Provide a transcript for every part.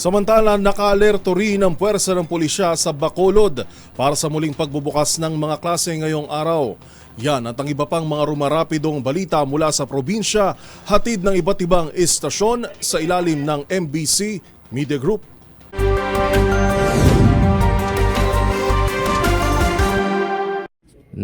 Samantala, nakaalerto rin ang puwersa ng pulisya sa Bacolod para sa muling pagbubukas ng mga klase ngayong araw. Yan at ang iba pang mga rumarapidong balita mula sa probinsya, hatid ng iba't ibang istasyon sa ilalim ng MBC Media Group.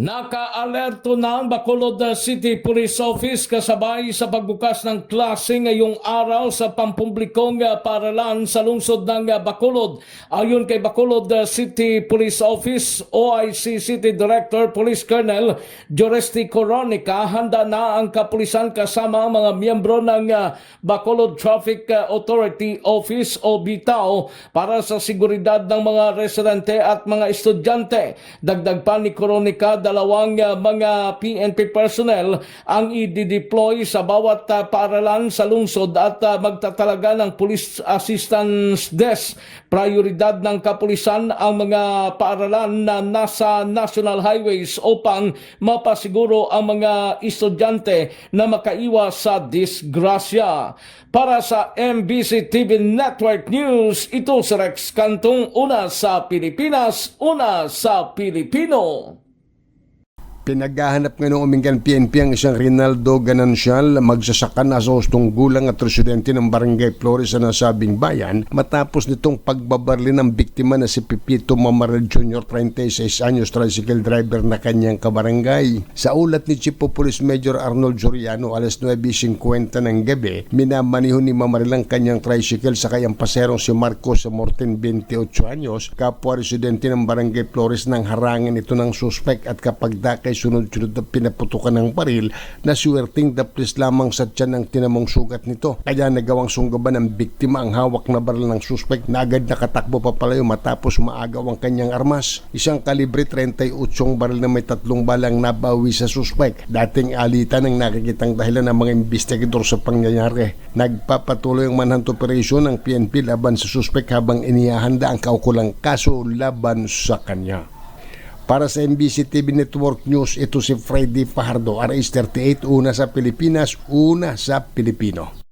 Naka-alerto na ang Bacolod City Police Office kasabay sa pagbukas ng klase ngayong araw sa pampublikong uh, paralan sa lungsod ng uh, Bacolod. Ayon kay Bacolod City Police Office, OIC City Director Police Colonel Joresti Coronica, handa na ang kapulisan kasama ang mga miyembro ng uh, Bacolod Traffic Authority Office o BITAO para sa seguridad ng mga residente at mga estudyante. Dagdag pa ni Coronica, dalawang uh, mga PNP personnel ang i-deploy sa bawat uh, paaralan sa lungsod at uh, magtatalaga ng Police Assistance Desk. Prioridad ng kapulisan ang mga paaralan na nasa national highways upang mapasiguro ang mga estudyante na makaiwas sa disgrasya. Para sa MBC TV Network News, ito si Rex Cantong, una sa Pilipinas, una sa Pilipino. Pinaghahanap nga ng uminggan PNP ang isang Rinaldo Ganancial magsasaka na sa hustong gulang at residente ng Barangay Flores sa nasabing bayan matapos nitong pagbabarli ng biktima na si Pipito Mamaral Jr. 36 anyos tricycle driver na kanyang kabarangay. Sa ulat ni Chief of Police Major Arnold Joriano alas 9.50 ng gabi, minamaniho ni Mamaril ang kanyang tricycle sa kayang paserong si Marcos Morten 28 anyos, kapwa residente ng Barangay Flores nang harangin ito ng suspect at kapag dakay sunod-sunod na pinaputukan ng baril na swerting daplis lamang sa tiyan ang tinamong sugat nito. Kaya nagawang sunggaban ng biktima ang hawak na baril ng suspect na agad nakatakbo papalayo matapos maagaw ang kanyang armas. Isang kalibre 38 baril na may tatlong balang nabawi sa suspect. Dating alitan ang nakikitang dahilan ng mga investigador sa pangyayari. Nagpapatuloy ang manhunt operation ng PNP laban sa suspect habang inihahanda ang kaukulang kaso laban sa kanya. Para sa MBC TV Network News, ito si Freddy Fajardo, RS38, una sa Pilipinas, una sa Pilipino.